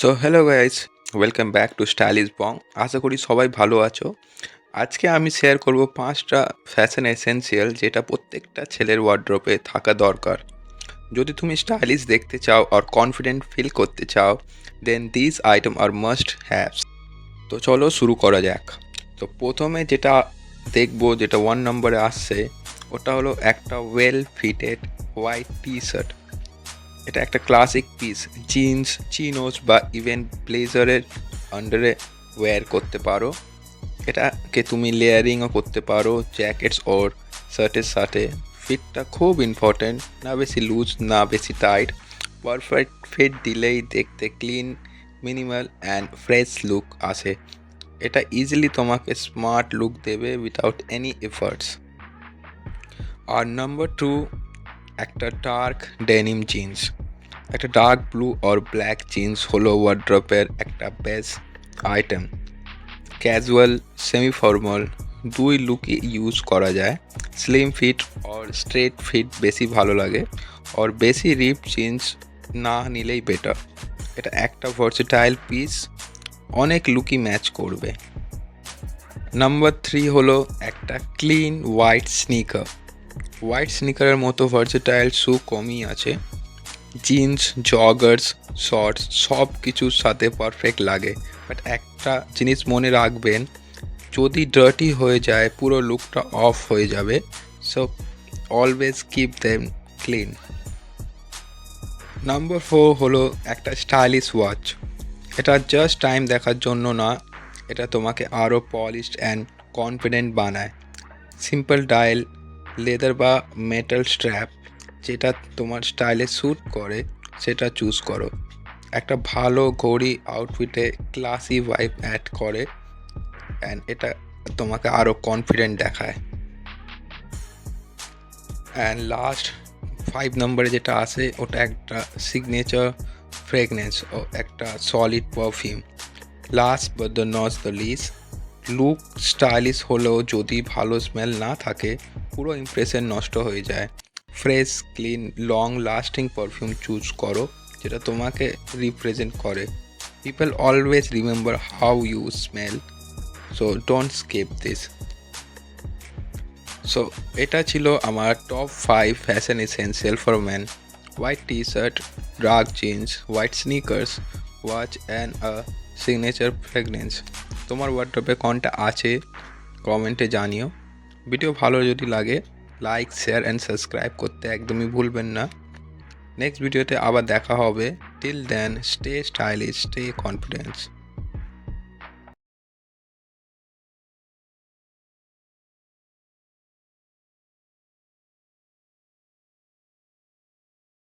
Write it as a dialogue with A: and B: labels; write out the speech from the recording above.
A: So hello guys welcome back to Stylish Bong আশা করি সবাই ভালো আছো। আজকে আমি শেয়ার করব পাঁচটা ফ্যাশন এসেন্সিয়াল যেটা প্রত্যেকটা ছেলের ওয়ার্ড্রপে থাকা দরকার। যদি তুমি স্টাইলিশ দেখতে চাও আর কনফিডেন্ট ফিল করতে চাও then this item are must haves তো চলো শুরু করা যাক। তো প্রথমে যেটা দেখব, যেটা ওয়ান নম্বরে আসছে, ওটা হলো একটা well fitted white T shirt এটা একটা ক্লাসিক পিস জিন্স চিনোস বা ইভেন ব্লেজারের আন্ডারে ওয়্যার করতে পারো। এটাকে তুমি লেয়ারিংও করতে পারো জ্যাকেটস ওর শার্টের সাথে। ফিটটা খুব ইম্পর্ট্যান্ট না বেশি লুজ না বেশি টাইট পারফেক্ট ফিট দিলেই দেখতে clean minimal and fresh look আসে। এটা ইজিলি তোমাকে স্মার্ট লুক দেবে উইথাউট এনি এফার্টস আর নাম্বার টু একটা ডার্ক ডেনিম জিন্স একটা ডার্ক ব্লু আর ব্ল্যাক জিন্স হলো ওয়ার্ড্রপের একটা best item casual semi formal দুই লুকই ইউজ করা যায়। স্লিম ফিট আর স্ট্রেট ফিট বেশি ভালো লাগে আর বেশি রিপ জিন্স না নিলেই বেটার এটা একটা ভার্সেটাইল পিস অনেক লুকই ম্যাচ করবে। নাম্বার থ্রি হলো একটা ক্লিন হোয়াইট স্নিকার হোয়াইট স্নিকারের মতো ভার্সেটাইল শু কমই আছে। জিন্স জগার্স শর্টস সব কিছুর সাথে পারফেক্ট লাগে। বাট একটা জিনিস মনে রাখবেন, যদি ডার্টি হয়ে যায়, পুরো লুকটা অফ হয়ে যাবে। So always keep them clean number four হলো একটা স্টাইলিশ ওয়াচ এটা জাস্ট টাইম দেখার জন্য না, এটা তোমাকে আরও পলিশড অ্যান্ড কনফিডেন্ট বানায়। সিম্পল ডায়াল লেদার বা মেটাল স্ট্র্যাপ যেটা তোমার স্টাইলে স্যুট করে, সেটা চুজ করো। একটা ভালো ঘড়ি আউটফিটে ক্লাসি ভাইব অ্যাড করে অ্যান্ড এটা তোমাকে আরও কনফিডেন্ট দেখায়। অ্যান্ড লাস্ট ফাইভ নম্বরে যেটা আসে ওটা একটা সিগনেচার ফ্রেগনেন্স ও একটা solid perfume last but the not the least look stylish হলেও যদি ভালো স্মেল না থাকে পুরো ইমপ্রেশন নষ্ট হয়ে যায়। Fresh clean long lasting perfume choose করো, যেটা তোমাকে রিপ্রেজেন্ট করে। People always remember how you smell so don't skip this so এটা ছিল আমার top five fashion essential for man white T shirt dark jeans white sneakers watch and a signature fragrance তোমার ওয়ার্ড্রপে কোনটা আছে? কমেন্টে জানিও। ভিডিও ভালো যদি লাগে লাইক শেয়ার অ্যান্ড সাবস্ক্রাইব করতে একদমই ভুলবেন না। নেক্সট ভিডিওতে আবার দেখা হবে। Till then stay stylish stay confidence